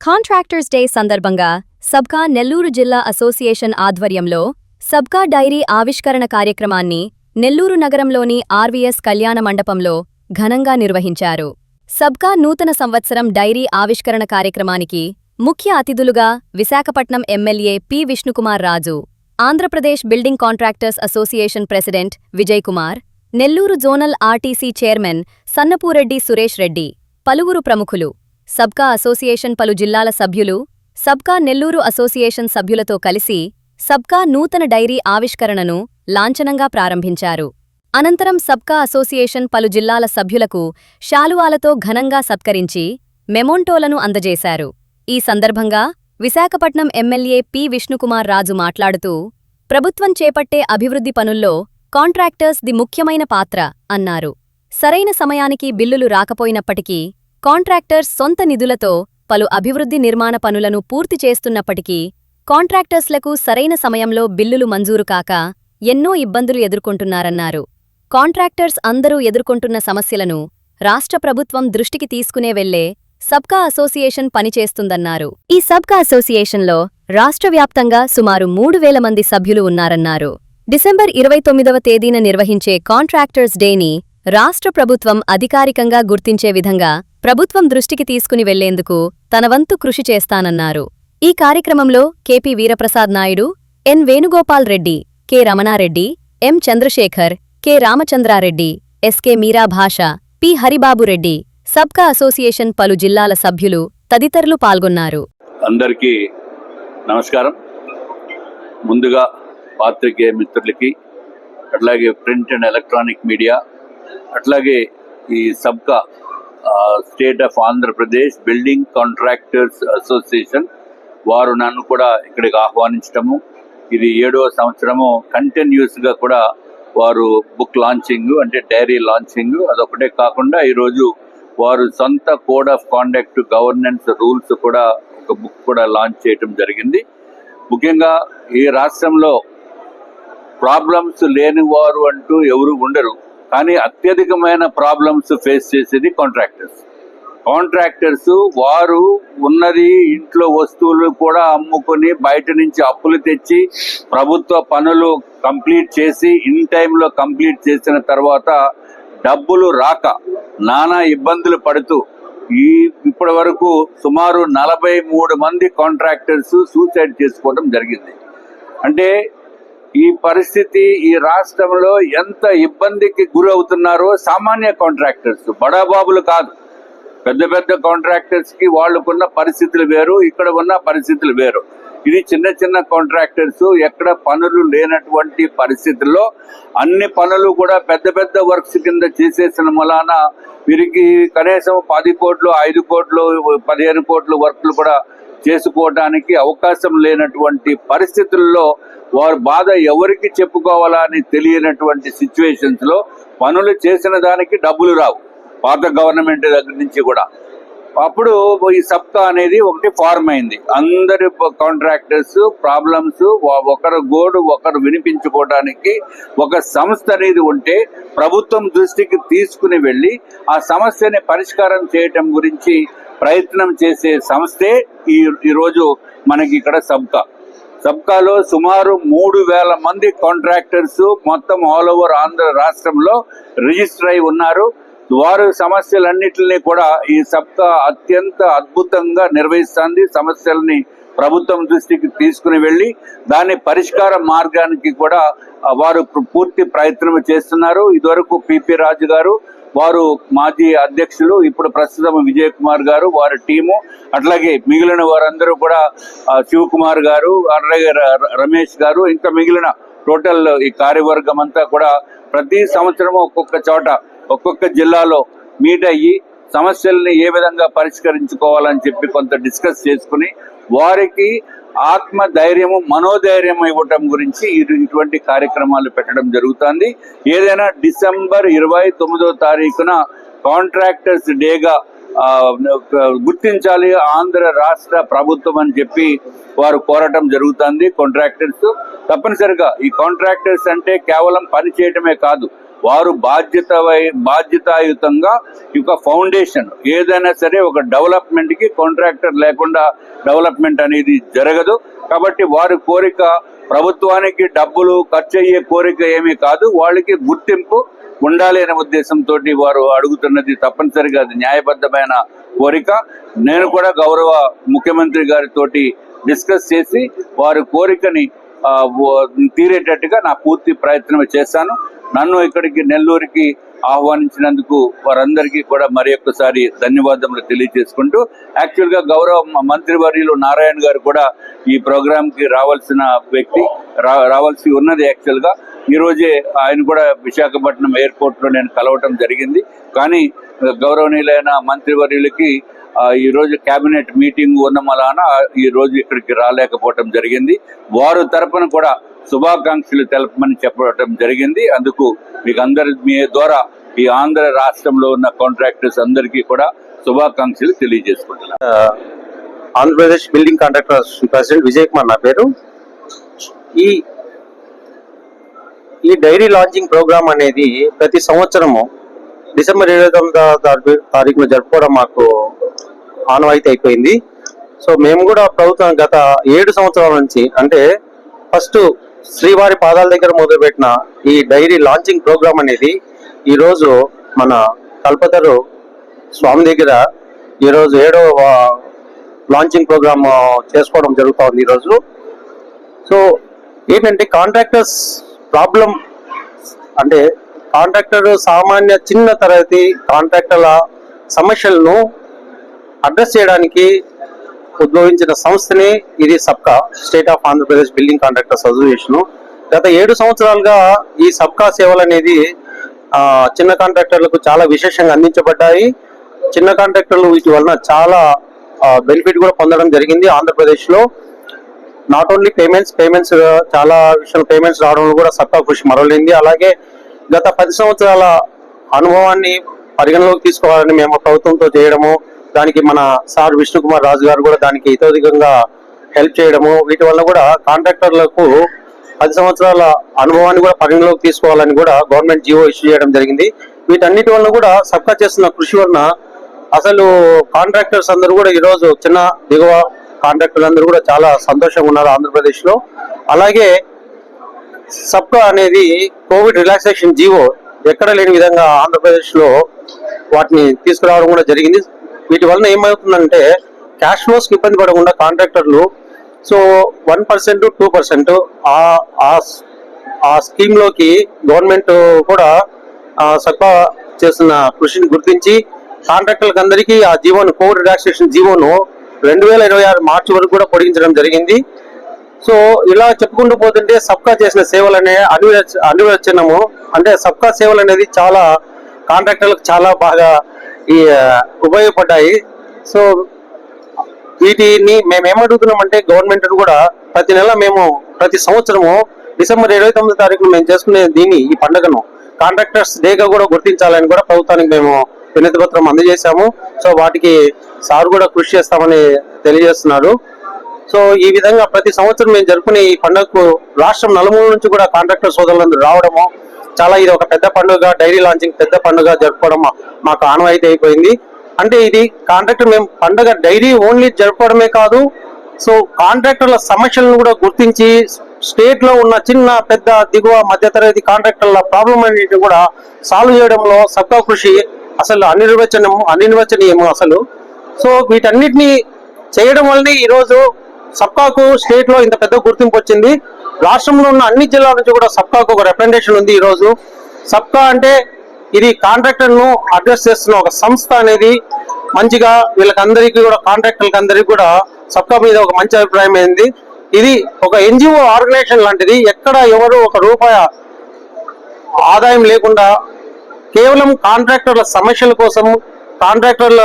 Contractors day సందర్భంగా సబ్కా నెల్లూరు జిల్లా అసోసియేషన్ ఆధ్వర్యంలో సబ్కా డైరీ ఆవిష్కరణ కార్యక్రమాన్ని నెల్లూరు నగరంలోని ఆర్వీఎస్ కళ్యాణ మండపంలో ఘనంగా నిర్వహించారు. సబ్కా నూతన సంవత్సరం డైరీ ఆవిష్కరణ కార్యక్రమానికి ముఖ్య అతిథులుగా Visakhapatnam MLA P Vishnukumar Raju Andhra Pradesh building contractors association president Vijay Kumar Nellore zonal RTC chairman Sannapureddy Suresh Reddy పలువురు ప్రముఖులు. సబ్కా అసోసియేషన్ పలు జిల్లాల సభ్యులు సబ్కా నెల్లూరు అసోసియేషన్ సభ్యులతో కలిసి సబ్కా నూతన డైరీ ఆవిష్కరణను లాంఛనంగా ప్రారంభించారు. అనంతరం సబ్కా అసోసియేషన్ పలు జిల్లాల సభ్యులకు శాలువాలతో ఘనంగా సత్కరించి మెమోంటోలను అందజేశారు. ఈ సందర్భంగా విశాఖపట్నం ఎమ్మెల్యే పి. విష్ణుకుమార్ రాజు మాట్లాడుతూ ప్రభుత్వం చేపట్టే అభివృద్ధి పనుల్లో కాంట్రాక్టర్స్ ది ముఖ్యమైన పాత్ర అన్నారు. సరైన సమయానికి బిల్లులు రాకపోయినప్పటికీ కాంట్రాక్టర్స్ సొంత నిధులతో పలు అభివృద్ధి నిర్మాణ పనులను పూర్తి చేస్తున్నప్పటికీ కాంట్రాక్టర్స్లకు సరైన సమయంలో బిల్లులు మంజూరు కాక ఎన్నో ఇబ్బందులు ఎదుర్కొంటున్నారన్నారు. కాంట్రాక్టర్స్ అందరూ ఎదుర్కొంటున్న సమస్యలను రాష్ట్ర ప్రభుత్వం దృష్టికి తీసుకునే వెళ్ళే సబ్కా అసోసియేషన్ పనిచేస్తుందన్నారు. ఈ సబ్కా అసోసియేషన్లో రాష్ట్ర వ్యాప్తంగా సుమారు మూడు వేల మంది సభ్యులు ఉన్నారన్నారు. డిసెంబర్ ఇరవై తొమ్మిదవ తేదీన నిర్వహించే కాంట్రాక్టర్స్ డేని రాష్ట్ర ప్రభుత్వం అధికారికంగా గుర్తించే విధంగా ప్రభుత్వం దృష్టికి తీసుకుని వెళ్ళేందుకు తన వంతు కృషి చేస్తానన్నారు. ఈ కార్యక్రమంలో K P Veeraprasad Naidu N. Venugopal Reddy K. Ramanareddy M. Chandrasekhar K. Ramachandrareddy S K Meera Bhasha P. Haribabureddy సబ్కా అసోసియేషన్ పలు జిల్లాల సభ్యులు తదితరులు పాల్గొన్నారు. అందరికీ నమస్కారం. ముందుగా పాత్రికేయ మిత్రులకి అట్లాగే ప్రింట్ అండ్ ఎలక్ట్రానిక్ మీడియా అట్లాగే ఈ సబ్కా state of Andhra Pradesh building contractors association వారు నన్ను కూడా ఇక్కడికి ఆహ్వానించటము. ఇది ఏడవ సంవత్సరము కంటిన్యూస్గా కూడా వారు బుక్ లాంచింగ్ అంటే డైరీ లాంచింగ్ అదొకటే కాకుండా ఈరోజు వారు సొంత code of conduct governance rules కూడా ఒక బుక్ కూడా లాంచ్ చేయటం జరిగింది. ముఖ్యంగా ఈ రాష్ట్రంలో ప్రాబ్లమ్స్ లేని వారు అంటూ ఎవరు ఉండరు. కానీ అత్యధికమైన ప్రాబ్లమ్స్ ఫేస్ చేసేది కాంట్రాక్టర్స్ కాంట్రాక్టర్స్ వారు ఉన్నది ఇంట్లో వస్తువులు కూడా అమ్ముకొని బయట నుంచి అప్పులు తెచ్చి ప్రభుత్వ పనులు కంప్లీట్ చేసి ఇన్ టైంలో కంప్లీట్ చేసిన తర్వాత డబ్బులు రాక నానా ఇబ్బందులు పడుతూ ఈ ఇప్పటి వరకు సుమారు నలభై మూడు మంది కాంట్రాక్టర్స్ సూసైడ్ చేసుకోవడం జరిగింది. అంటే ఈ పరిస్థితి ఈ రాష్ట్రంలో ఎంత ఇబ్బందికి గురవుతున్నారో సామాన్య కాంట్రాక్టర్స్ బడాబాబులు కాదు. పెద్ద పెద్ద కాంట్రాక్టర్స్కి వాళ్ళకున్న పరిస్థితులు వేరు ఇక్కడ ఉన్న పరిస్థితులు వేరు. ఇది చిన్న చిన్న కాంట్రాక్టర్స్ ఎక్కడ పనులు లేనటువంటి పరిస్థితుల్లో అన్ని పనులు కూడా పెద్ద పెద్ద వర్క్స్ కింద చేసేసిన మూలాన వీరికి కనీసం పది కోట్లు ఐదు కోట్లు పదిహేను కోట్లు వర్క్లు కూడా చేసుకోవడానికి అవకాశం లేనటువంటి పరిస్థితుల్లో వారు బాధ ఎవరికి చెప్పుకోవాలా అని తెలియనటువంటి సిచ్యువేషన్స్లో పనులు చేసిన దానికి డబ్బులు రావు. పాత గవర్నమెంట్ దగ్గర నుంచి కూడా. అప్పుడు ఈ సప్తా అనేది ఒకటి ఫార్మ్ అయింది. అందరి కాంట్రాక్టర్స్ ప్రాబ్లమ్స్ ఒకరు గోడు ఒకరు వినిపించుకోవడానికి ఒక సంస్థ అనేది ఉంటే ప్రభుత్వం దృష్టికి తీసుకుని వెళ్ళి ఆ సమస్యని పరిష్కారం చేయటం గురించి ప్రయత్నం చేసే సంస్థే ఈ ఈరోజు మనకి ఇక్కడ సబ్కా. సబ్కాలో సుమారు మూడు వేల మంది కాంట్రాక్టర్స్ మొత్తం ఆల్ ఓవర్ ఆంధ్ర రాష్ట్రంలో రిజిస్టర్ అయి ఉన్నారు. వారు సమస్యలన్నిటిని కూడా ఈ సబ్కా అత్యంత అద్భుతంగా నిర్వహిస్తుంది. సమస్యల్ని ప్రభుత్వం దృష్టికి తీసుకుని వెళ్ళి దాని పరిష్కార మార్గానికి కూడా వారు పూర్తి ప్రయత్నం చేస్తున్నారు. ఇదివరకు పిపి రాజు గారు వారు మాజీ అధ్యక్షులు ఇప్పుడు ప్రస్తుతం విజయ్ కుమార్ గారు వారి టీము అట్లాగే మిగిలిన వారందరూ కూడా శివకుమార్ గారు అట్లాగే ర- రమేష్ గారు ఇంకా మిగిలిన టోటల్ ఈ కార్యవర్గం అంతా కూడా ప్రతి సంవత్సరం ఒక్కొక్క చోట ఒక్కొక్క జిల్లాలో మీట్ అయ్యి సమస్యల్ని ఏ విధంగా పరిష్కరించుకోవాలని చెప్పి కొంత డిస్కస్ చేసుకుని వారికి ఆత్మ ధైర్యము మనోధైర్యం ఇవ్వటం గురించి ఇటు- ఇటువంటి కార్యక్రమాలు పెట్టడం జరుగుతుంది. ఏదైనా డిసెంబర్ ఇరవై తొమ్మిదో తారీఖున కాంట్రాక్టర్స్ డేగా గుర్తించాలి ఆంధ్ర రాష్ట్ర ప్రభుత్వం అని చెప్పి వారు కోరటం జరుగుతుంది కాంట్రాక్టర్స్. తప్పనిసరిగా ఈ కాంట్రాక్టర్స్ అంటే కేవలం పని చేయటమే కాదు వారు బాధ్యత వై- బాధ్యతాయుతంగా ఈ ఫౌండేషన్ ఏదైనా సరే ఒక డెవలప్మెంట్కి కాంట్రాక్టర్ లేకుండా డెవలప్మెంట్ అనేది జరగదు. కాబట్టి వారి కోరిక ప్రభుత్వానికి డబ్బులు ఖర్చు అయ్యే కోరిక ఏమీ కాదు. వాళ్ళకి గుర్తింపు ఉండాలి అనే ఉద్దేశంతో వారు అడుగుతున్నది తప్పనిసరిగా అది న్యాయబద్ధమైన కోరిక. నేను కూడా గౌరవ ముఖ్యమంత్రి గారితోటి డిస్కస్ చేసి వారి కోరికని తీరేటట్టుగా నా పూర్తి ప్రయత్నం చేశాను. నన్ను ఇక్కడికి నెల్లూరుకి ఆహ్వానించినందుకు వారందరికీ కూడా మరి ఒక్కసారి ధన్యవాదములు తెలియజేసుకుంటూ యాక్చువల్గా గౌరవ మ- మంత్రివర్యులు నారాయణ గారు కూడా ఈ ప్రోగ్రాంకి రావాల్సిన వ్యక్తి రా- రావాల్సి ఉన్నది యాక్చువల్గా ఈరోజే ఆయన కూడా విశాఖపట్నం ఎయిర్పోర్ట్లో నేను కలవటం జరిగింది. కానీ గౌరవనీయులైన మంత్రివర్యులకి ఈ రోజు కేబినెట్ మీటింగ్ ఉన్న ఈ రోజు ఇక్కడికి రాలేకపోవటం జరిగింది. వారు తరపున కూడా శుభాకాంక్షలు తెలపమని చెప్పడం జరిగింది. అందుకు మీకు అందరి మీ ద్వారా ఈ ఆంధ్ర రాష్ట్రంలో ఉన్న కాంట్రాక్టర్స్ అందరికీ కూడా శుభాకాంక్షలు తెలియజేసుకుంటున్నాను. Andhra Pradesh building contractors president Vijay Kumar నా పేరు. ఈ ఈ డైరీ లాంచింగ్ ప్రోగ్రామ్ అనేది ప్రతి సంవత్సరము డిసెంబర్ ఇరవై తొమ్మిదో తారీఖు- తారీఖున జరుపుకోవడం మాకు ఆనవాయితీ అయిపోయింది. సో మేము కూడా ప్రభుత్వం గత ఏడు సంవత్సరాల నుంచి అంటే ఫస్ట్ శ్రీవారి పాదాల దగ్గర మొదలుపెట్టిన ఈ డైరీ లాంచింగ్ ప్రోగ్రామ్ అనేది ఈరోజు మన కల్పతరు స్వామి దగ్గర ఈరోజు ఏడో లాంచింగ్ ప్రోగ్రామ్ చేసుకోవడం జరుగుతోంది ఈరోజు. సో ఏంటంటే కాంట్రాక్టర్స్ ప్రాబ్లం అంటే కాంట్రాక్టర్ సామాన్య చిన్న తరగతి కాంట్రాక్టర్ల సమస్యలను అడ్రస్ చేయడానికి ఉద్భవించిన సంస్థనే ఇది సబ్కా state of Andhra Pradesh building contractors association గత ఏడు సంవత్సరాలుగా ఈ సబ్కా సేవలు అనేది చిన్న కాంట్రాక్టర్లకు చాలా విశేషంగా అందించబడ్డాయి. చిన్న కాంట్రాక్టర్లు వీటి వలన చాలా బెనిఫిట్ కూడా పొందడం జరిగింది ఆంధ్రప్రదేశ్లో. నాట్ ఓన్లీ పేమెంట్స్ పేమెంట్స్ చాలా విషయం పేమెంట్స్ రావడంలో కూడా సత్తా కృషి మరలింది అలాగే గత పది సంవత్సరాల అనుభవాన్ని పరిగణలోకి తీసుకోవాలని మేము ప్రభుత్వంతో చేయడము దానికి మన సార్ విష్ణుకుమార్ రాజు గారు కూడా దానికి ఇతోధికంగా హెల్ప్ చేయడము వీటి వల్ల కూడా కాంట్రాక్టర్లకు పది సంవత్సరాల అనుభవాన్ని కూడా పరిగణలోకి తీసుకోవాలని కూడా గవర్నమెంట్ జీవో ఇష్యూ చేయడం జరిగింది. వీటన్నిటి వల్ల కూడా సబ్కా చేస్తున్న కృషి వలన అసలు కాంట్రాక్టర్స్ అందరూ కూడా ఈరోజు చిన్న దిగువ కాంట్రాక్టర్లు అందరూ కూడా చాలా సంతోషంగా ఉన్నారు ఆంధ్రప్రదేశ్లో అలాగే సబ్కా అనేది కోవిడ్ రిలాక్సేషన్ జీవో ఎక్కడ లేని విధంగా ఆంధ్రప్రదేశ్లో వాటిని తీసుకురావడం కూడా జరిగింది. వీటి వలన ఏమవుతుందంటే క్యాష్ ఫ్లోస్ ఇబ్బంది పడకుండా కాంట్రాక్టర్లు so one percent two percent ఆ స్కీమ్లోకి గవర్నమెంట్ కూడా ఆ, చేస్తున్న కృషిని గుర్తించి కాంట్రాక్టర్లకు అందరికీ ఆ జీవోను కోవిడ్ రిలాక్సేషన్ జీవోను రెండు వేల ఇరవై ఆరు మార్చి వరకు కూడా పొడిగించడం జరిగింది. సో ఇలా చెప్పుకుంటూ పోతుంటే సబ్కా చేసిన సేవలు అనే అనువచనము అంటే సబ్కా సేవలు అనేది చాలా కాంట్రాక్టర్లకు చాలా బాగా ఈ ఉపయోగపడ్డాయి. సో వీటిని మేము ఏమడుగుతున్నామంటే గవర్నమెంట్ కూడా ప్రతి నెల మేము ప్రతి సంవత్సరము డిసెంబర్ ఇరవై తొమ్మిది తారీఖున మేము చేసుకునే దీన్ని ఈ పండుగను కాంట్రాక్టర్స్ డేగా కూడా గుర్తించాలని కూడా ప్రభుత్వానికి మేము వినతి పత్రం అందజేశాము. సో వాటికి సార్ కూడా కృషి చేస్తామని తెలియజేస్తున్నారు. సో ఈ విధంగా ప్రతి సంవత్సరం మేము జరుపుకునే ఈ పండుగకు రాష్ట్రం నలుమూల నుంచి కూడా కాంట్రాక్టర్ సోదరులందరూ రావడము చాలా ఇది ఒక పెద్ద పండుగ డైరీ లాంచింగ్ పెద్ద పండుగ జరుపుకోవడం మాకు ఆనవాయితీ అయిపోయింది. అంటే ఇది కాంట్రాక్టర్ మేము పండుగ డైరీ ఓన్లీ జరుపుకోవడమే కాదు సో కాంట్రాక్టర్ల సమస్యలను కూడా గుర్తించి స్టేట్లో ఉన్న చిన్న పెద్ద దిగువ మధ్యతరగతి కాంట్రాక్టర్ల ప్రాబ్లం అనేది కూడా సాల్వ్ చేయడంలో సబ్కా కృషి అసలు అనిర్వచనము అనిర్వచనీయము అసలు. సో వీటన్నిటిని చేయడం వల్లనే ఈరోజు సబ్కాకు స్టేట్లో ఇంత పెద్ద గుర్తింపు వచ్చింది. రాష్ట్రంలో ఉన్న అన్ని జిల్లాల నుంచి కూడా సబ్కాకు ఒక రిప్రజెంటేషన్ ఉంది ఈ రోజు సబ్కా అంటే ఇది కాంట్రాక్టర్ను అడ్రస్ చేస్తున్న ఒక సంస్థ అనేది మంచిగా వీళ్ళకందరికీ కూడా కాంట్రాక్టర్లకు అందరికీ కూడా సబ్కా మీద ఒక మంచి అభిప్రాయం అయింది ఇది ఒక ఎన్జిఓ ఆర్గనైజేషన్ లాంటిది. ఎక్కడ ఎవరు ఒక రూపాయి ఆదాయం లేకుండా కేవలం కాంట్రాక్టర్ల సమస్యల కోసం కాంట్రాక్టర్ల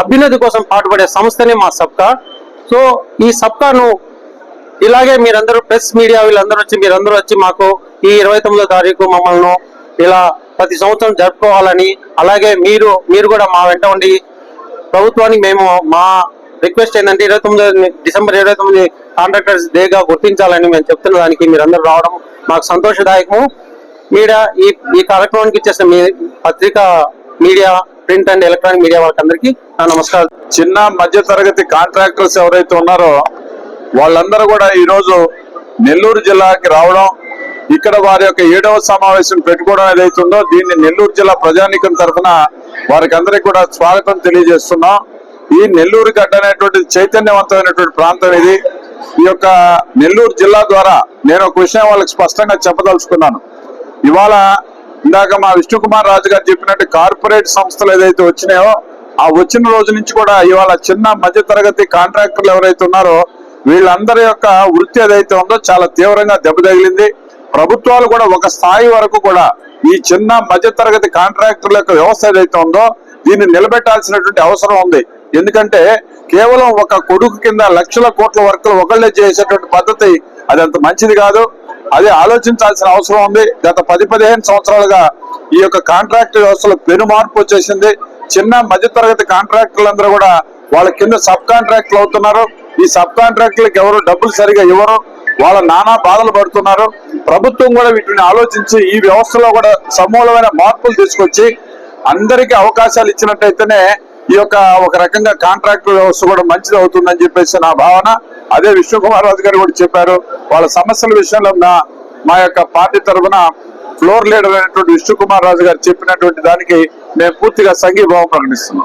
అభ్యున్నతి కోసం పాటుపడే సంస్థనే మా సబ్కా. సో ఈ సబ్కాను ఇలాగే మీరందరూ ప్రెస్ మీడియా వీళ్ళందరూ వచ్చి మీరందరూ వచ్చి మాకు ఈ ఇరవై తొమ్మిదో తారీఖు మమ్మల్ని ఇలా ప్రతి సంవత్సరం జరుపుకోవాలని అలాగే మీరు మీరు కూడా మా వెంట ఉండి ప్రభుత్వానికి మేము మా రిక్వెస్ట్ ఏంటంటే ఇరవై తొమ్మిది డిసెంబర్ ఇరవై తొమ్మిది కాంట్రాక్టర్స్ డేగా గుర్తించాలని మేము చెప్తున్న దానికి మీరందరూ రావడం మాకు సంతోషదాయకము. మీడియా ఈ ఈ కార్యక్రమానికి ఇచ్చేసిన మీ పత్రికా media print and electronic media వాళ్ళకందరికీ నా నమస్కారం చిన్న మధ్య తరగతి కాంట్రాక్టర్స్ ఎవరైతే ఉన్నారో వాళ్ళందరూ కూడా ఈరోజు నెల్లూరు జిల్లాకి రావడం ఇక్కడ వారి యొక్క ఏడవ సమావేశం పెట్టుకోవడం ఏదైతుందో దీన్ని నెల్లూరు జిల్లా ప్రజానీకం తరఫున వారికి అందరికీ కూడా స్వాగతం తెలియజేస్తున్నాం. ఈ నెల్లూరు గడ్డ అనేటువంటి చైతన్యవంతమైనటువంటి ప్రాంతం ఇది. ఈ యొక్క నెల్లూరు జిల్లా ద్వారా నేను ఒక విషయం వాళ్ళకి స్పష్టంగా చెప్పదలుచుకున్నాను. ఇవాళ ఇందాక మా విష్ణుకుమార్ రాజు గారు చెప్పినట్టు కార్పొరేట్ సంస్థలు ఏదైతే వచ్చినాయో ఆ వచ్చిన రోజు నుంచి కూడా ఇవాళ చిన్న మధ్య తరగతి కాంట్రాక్టర్లు ఎవరైతే ఉన్నారో వీళ్ళందరి యొక్క వృత్తి ఏదైతే ఉందో చాలా తీవ్రంగా దెబ్బతగిలింది ప్రభుత్వాలు కూడా ఒక స్థాయి వరకు కూడా ఈ చిన్న మధ్యతరగతి కాంట్రాక్టర్ల యొక్క వ్యవస్థ ఏదైతే ఉందో దీన్ని నిలబెట్టాల్సినటువంటి అవసరం ఉంది. ఎందుకంటే కేవలం ఒక కొడుకు కింద లక్షల కోట్ల వర్కులు ఒకళ్ళే చేసేటువంటి పద్ధతి అది అంత మంచిది కాదు. అది ఆలోచించాల్సిన అవసరం ఉంది. గత పది పదిహేను సంవత్సరాలుగా ఈ యొక్క కాంట్రాక్ట్ వ్యవస్థలో పెను మార్పు వచ్చేసింది. చిన్న మధ్యతరగతి కాంట్రాక్టర్లందరూ కూడా వాళ్ళ కింద సబ్ కాంట్రాక్ట్లు అవుతున్నారు. ఈ సబ్ కాంట్రాక్టులకు ఎవరు డబ్బులు సరిగా ఇవ్వరు. వాళ్ళ నానా బాధలు పడుతున్నారు. ప్రభుత్వం కూడా వీటిని ఆలోచించి ఈ వ్యవస్థలో కూడా సమూలమైన మార్పులు తీసుకొచ్చి అందరికీ అవకాశాలు ఇచ్చినట్టయితేనే ఈ యొక్క ఒక రకంగా కాంట్రాక్ట్ వ్యవస్థ కూడా మంచిది అవుతుందని చెప్పేసి నా భావన. అదే విష్ణుకుమార్ రాజు గారు కూడా చెప్పారు. వాళ్ళ సమస్యల విషయంలో నా మా యొక్క పార్టీ తరఫున ఫ్లోర్ లీడర్ అయినటువంటి విష్ణుకుమార్ రాజు గారు చెప్పినటువంటి దానికి మేము పూర్తిగా సంఘీభావం ప్రకటిస్తున్నాం.